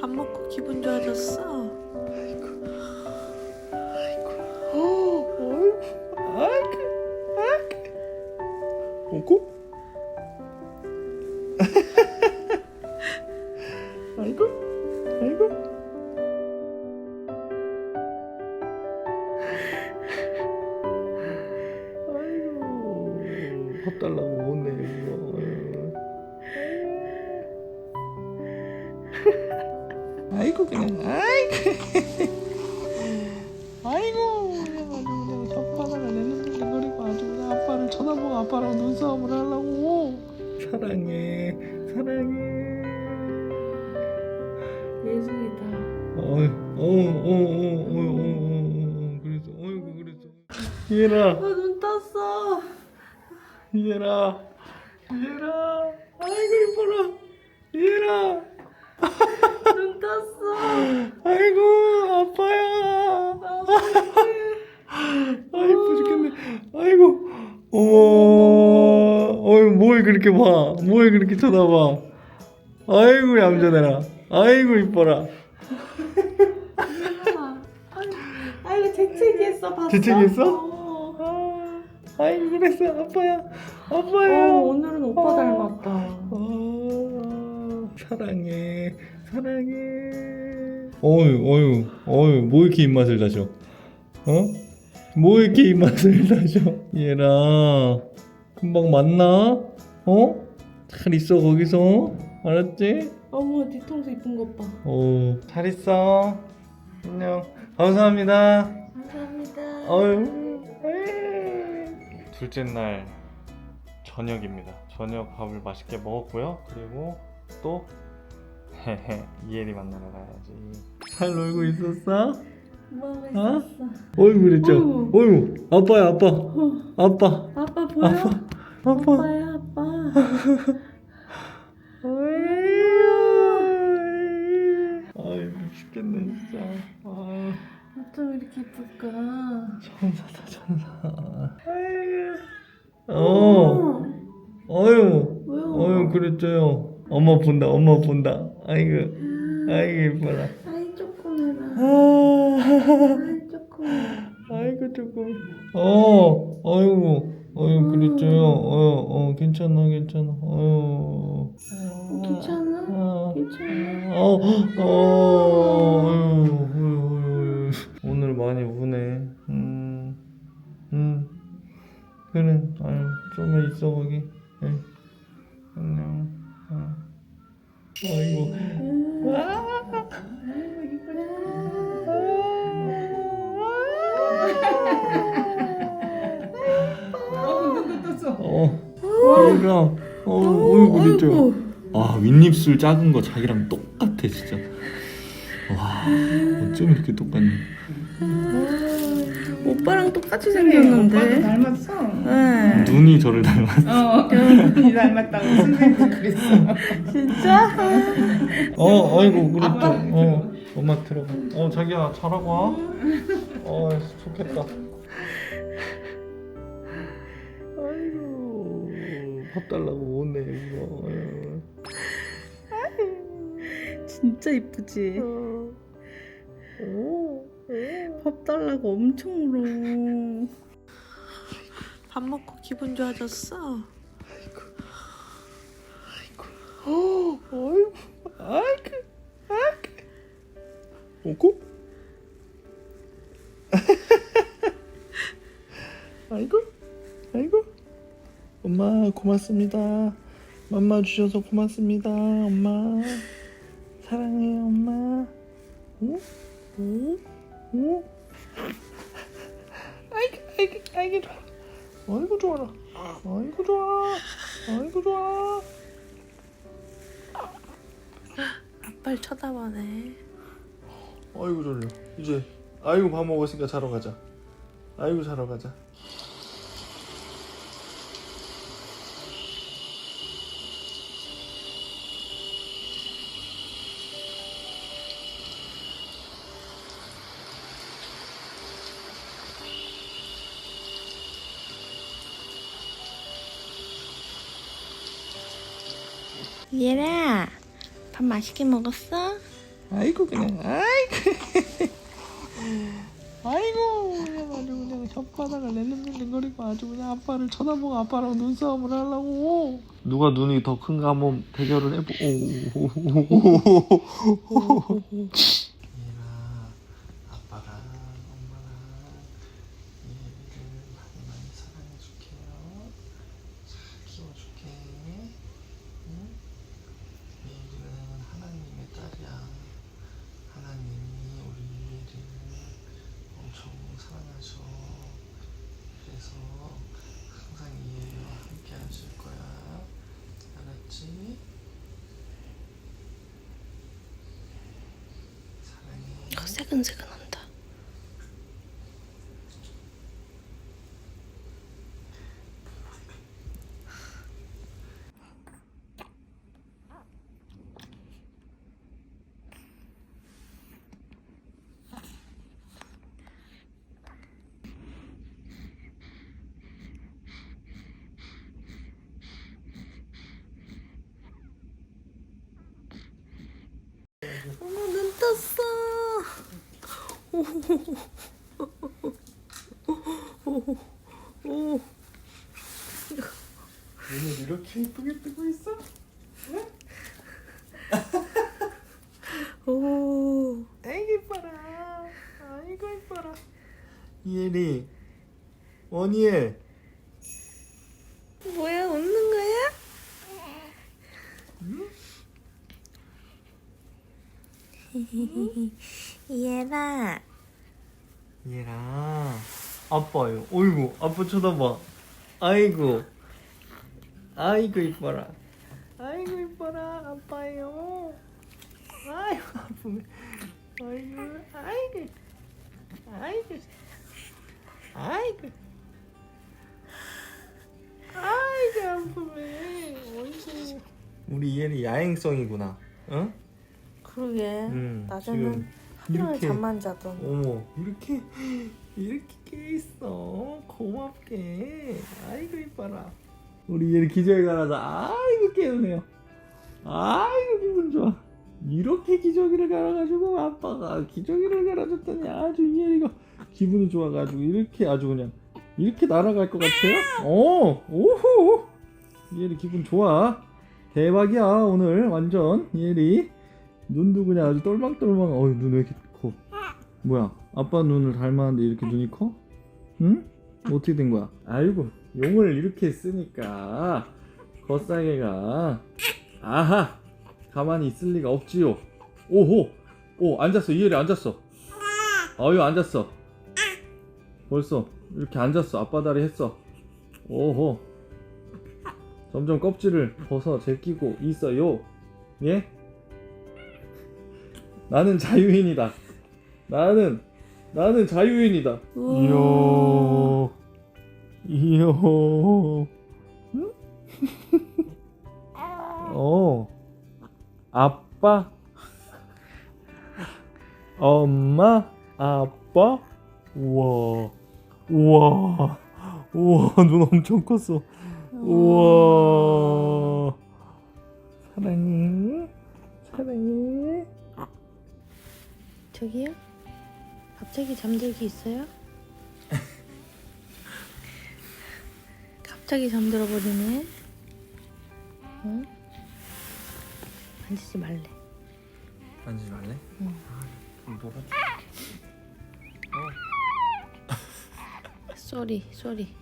밥 먹고 기분 좋아졌어? 오고? 아이고, 아이고. 아이고, 밥 달라고 못내 이거. 그냥. 아이고. 아이고 아주 그냥 혓바닥을 내눈물거리고 아주 그냥 아빠를 쳐다보고 아빠랑 눈싸움을 하려고. 사랑해 사랑해. 예술이다. 어어어어어어 그랬어. 어이구 그랬어. 얘라 눈 떴어. 얘라 얘라 아이고 이뻐라. 얘라 눈 떴어. 아이고 아빠야 아 이뻐 죽겠네. 아이고 어머 어이 뭘 그렇게 봐 뭘 그렇게 쳐다봐. 아이고 얌전해라. 아이고 이뻐라. 아이고 재채기했어 봤어? 재채기했어? 어. 아, 아이고 그랬어 아빠야. 어, 아빠야 오늘은 오빠 닮았다. 아, 사랑해 사랑해 어유 어유 어유 뭐 이렇게 입맛을 다셔 어? 뭐 이렇게 입맛을 다셔 얘라 금방 만나 어? 잘 있어 거기서 알았지? 어머 뒤통수 이쁜 것 봐. 어잘 있어 안녕 감사합니다 감사합니다. 어유 둘째 날 저녁입니다. 저녁 밥을 맛있게 먹었고요. 그리고 또 헤헤 이혜리 만나러 가야지. 잘 놀고 있었어? 뭐하고 어? 있었어? 어이구 그랬죠? 어이구. 어이구 아빠야 아빠 어, 아빠 아빠 보여? 아빠 아빠 아빠야 아빠. 아이 미치겠네 진짜 아 어쩜 이렇게 이쁠까? 천사다 천사 어 어유 왜요? 어유 그랬죠요 엄마 본다 엄마 본다 아이고 아이고 이뻐라 아이 조금 해라. 아, 아이 조금. 아이고 조금 어 아이고 어유 그랬죠요 어, 어 괜찮아 괜찮아 어유 괜찮아? 어, 괜찮아. 어, 어, 어유, 어유, 어유, 오늘 많이 우네. 음, 음, 그래. 아유, 좀만 있어 거기. 예. 안녕. 어. 아이고. 이쁘다. 어, 어, 어이구 그랬죠. 아 윗입술 작은 거 자기랑 똑같아 진짜. 와, 어쩜 이렇게 똑같니? 오빠랑 똑같이 오빠도 생겼는데. 닮았어. 네. 눈이 저를 닮았어. 어, 이 닮았다고 선생님도 그랬어. 진짜? 어, 아이고 그랬죠. 아빠. 어, 엄마 들어가. 어, 자기야 잘하고 와. 어, 좋겠다. 아이고, 밥 달라고 못내 이거. 진짜 이쁘지? 어. 밥 달라고 엄청 울어. 밥 먹고 기분 좋아졌어? 어, 아이고, 아이고, 아이고. 오고? 아이고, 아이고. 엄마 고맙습니다. 맘마 주셔서 고맙습니다. 엄마 사랑해요, 엄마. 응? 응? 응? 아이고, 아이고, 아이고 좋아. 아이고 좋아라. 아이고 좋아. 아이고 좋아. 아빠를 쳐다보네. 아이고 졸려 이제 아이고 밥 먹었으니까 자러 가자 아이고 자러 가자 얘라, 밥 맛있게 먹었어? 아이고 그냥 아이고. 아이고 그냥 아주 그냥 혓바닥을 낼름낼름거리고 아주 그냥 아빠를 쳐다보고 아빠랑 눈싸움을 하려고. 누가 눈이 더 큰가 한번 대결을 해보 얘 라 아빠랑 엄마랑 얘를 많이 많이 사랑해줄게요 잘 키워줄게 응? 얘는 하나님의 딸이야. 하나님이 우리 얘를 엄청 사랑하셔. 그래서 항상 얘와 함께 하실 거야. 알았지? 사랑해. 어, 새근새근한다. 어머 눈 떴어. 오. 눈을 이렇게 예쁘게 뜨고 있어? 오. 아이고 이뻐라. 아이고 이뻐라. 이엘이 원이엘 뭐야 웃는 거야? 얘라 얘랑 아빠요. 어이구 아빠 쳐다봐. 아이고 아이고 이뻐라. 아이고 이뻐라 아빠요. 아이고 아프네. 아이고 아이고 아이고 아이고 아이고 아프네. 어이구. 우리 얘는 야행성이구나. 응? 그러게 음, 낮에는 지금 하루 이렇게- 잠만 자던 어머 이렇게 이렇게 깨 있어? 고맙게. 아이고 이뻐라. 우리 얘를 기저에 갈아서 아이고 깨우네요. 아이고 기분 좋아. 이렇게 기저귀를 갈아가지고 아빠가 기저귀를 갈아줬더니 아주 이혜리가 기분이 좋아가지고 이렇게 아주 그냥 이렇게 날아갈 것 같아요? 어 오호. 이혜리 기분 좋아. 대박이야 오늘 완전. 이혜리 눈도 그냥 아주 똘망똘망. 어이 눈 왜 이렇게 커? 뭐야? 아빠 눈을 닮았는데 이렇게 눈이 커? 응? 어떻게 된 거야? 아이고 용을 이렇게 쓰니까 겉사개가. 아하 가만히 있을 리가 없지요. 오호 오 앉았어. 이혜리 앉았어. 어유 앉았어. 벌써 이렇게 앉았어. 아빠 다리 했어. 오호. 점점 껍질을 벗어 제끼고 있어요. 예? 나는 자유인이다. 나는 나는 자유인이다. 이야, 이야. 응? 어, 아빠, 엄마, 아빠. 우와, 우와, 우와, 눈 엄청 컸어. 우와, 사랑해, 사랑해. 저기요? 갑자기 잠들기 있어요? 갑자기 잠들어 버리네. 응? 만지지 말래. 만지지 말래? 응. 좀 놀아줘. 쏘리, 쏘리.